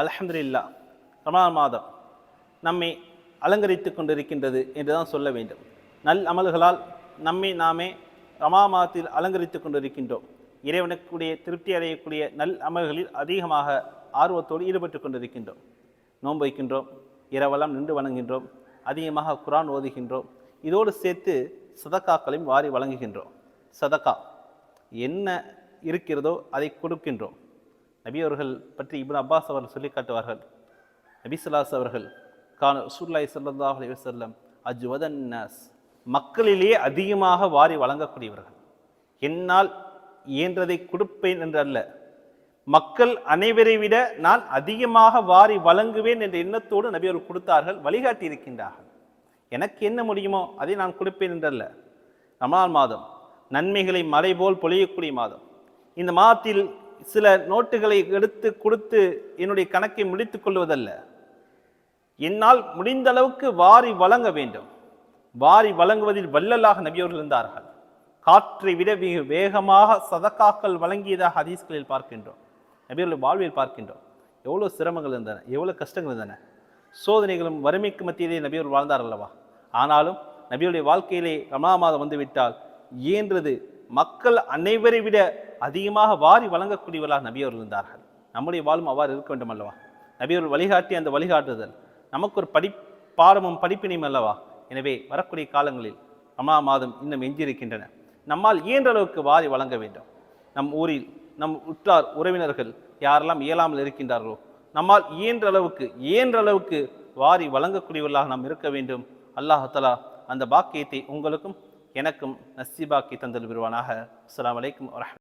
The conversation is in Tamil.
அல்ஹம்துலில்லா ரமலான் மாதம் நம்மை அலங்கரித்து கொண்டிருக்கின்றது என்று தான் சொல்ல வேண்டும். நல் அமல்களால் நம்மை நாமே ரமா மாதத்தில் அலங்கரித்து கொண்டிருக்கின்றோம். இறைவனுக்குடைய திருப்தி அடையக்கூடிய நல் அமல்களில் அதிகமாக ஆர்வத்தோடு ஈடுபட்டு கொண்டிருக்கின்றோம். நோன்பு வைக்கின்றோம் இரவெல்லாம் நின்று வணங்குகின்றோம் அதிகமாக குரான் ஓதுகின்றோம். இதோடு சேர்த்து சதக்காக்களையும் வாரி வழங்குகின்றோம். சதக்கா என்ன இருக்கிறதோ அதை கொடுக்கின்றோம். நபி அவர்கள் பற்றி இப்னு அப்பாஸ் அவர்கள் சொல்லி காட்டுவார்கள். நபி சுல்லாஸ் அவர்கள் கான சுல்லாய் ஸல்லல்லாஹு அலி வசல்லம் அஜ்வதன் நாஸ். மக்களிலே அதிகமாக வாரி வழங்கக்கூடியவர்கள். என்னால் இயன்றதை கொடுப்பேன் என்றல்ல மக்கள் அனைவரை விட நான் அதிகமாக வாரி வழங்குவேன் என்ற எண்ணத்தோடு நபி அவர்கள் கொடுத்தார்கள் வழிகாட்டி இருக்கின்றார்கள் எனக்கு என்ன முடியுமோ அதை நான் கொடுப்பேன் என்றல்ல ரமலான் மாதம் நன்மைகளை மறைபோல் பொழியக்கூடிய மாதம். இந்த மாதத்தில் சில நோட்டுகளை எடுத்து கொடுத்து என்னுடைய கணக்கை முடித்துக் கொள்வதல்ல. என்னால் முடிந்த அளவுக்கு வாரி வழங்க வேண்டும். வாரி வழங்குவதில் வல்லலாக நபியவர்கள் இருந்தார்கள். காற்றை விட மிக வேகமாக சதக்காக்கள் வழங்கியதாக ஹதீஸ்களில் பார்க்கின்றோம். நபியர்கள் வாழ்வில் பார்க்கின்றோம். எவ்வளோ சிரமங்கள் இருந்தன எவ்வளோ கஷ்டங்கள் இருந்தன. சோதனைகளும் வறுமைக்கு மத்தியிலே நபியோர் வாழ்ந்தார் அல்லவா? ஆனாலும் நபியுடைய வாழ்க்கையிலே ரமணா மாதம் வந்துவிட்டால் இயன்றது மக்கள் அனைவரை விட அதிகமாக வாரி வழங்கக்கூடியவர்களாக நபியவர்கள் இருந்தார்கள். நம்முடைய வாழும் அவ்வாறு இருக்க வேண்டும் அல்லவா? நபியவர்கள் வழிகாட்டி அந்த வழிகாட்டுதல். நமக்கு ஒரு படி பாடமும் படிப்பினையும் அல்லவா? எனவே வரக்கூடிய காலங்களில் அம்மா மாதம் இன்னும் எஞ்சியிருக்கின்றன. நம்மால் இயன்ற அளவுக்கு வாரி வழங்க வேண்டும். நம் ஊரில் நம் உற்றார் உறவினர்கள் யாரெல்லாம் இயலாமல் இருக்கின்றார்களோ நம்மால் இயன்ற அளவுக்கு இயன்ற அளவுக்கு வாரி வழங்கக்கூடியவர்களாக நாம் இருக்க வேண்டும். அல்லாஹ் தலா அந்த பாக்கியத்தை உங்களுக்கும் எனக்கும் நசீபாக்கி தந்தல் விருவானாக அஸ்லாம் வலைக்கம் வரஹ்மத்துல்லாஹி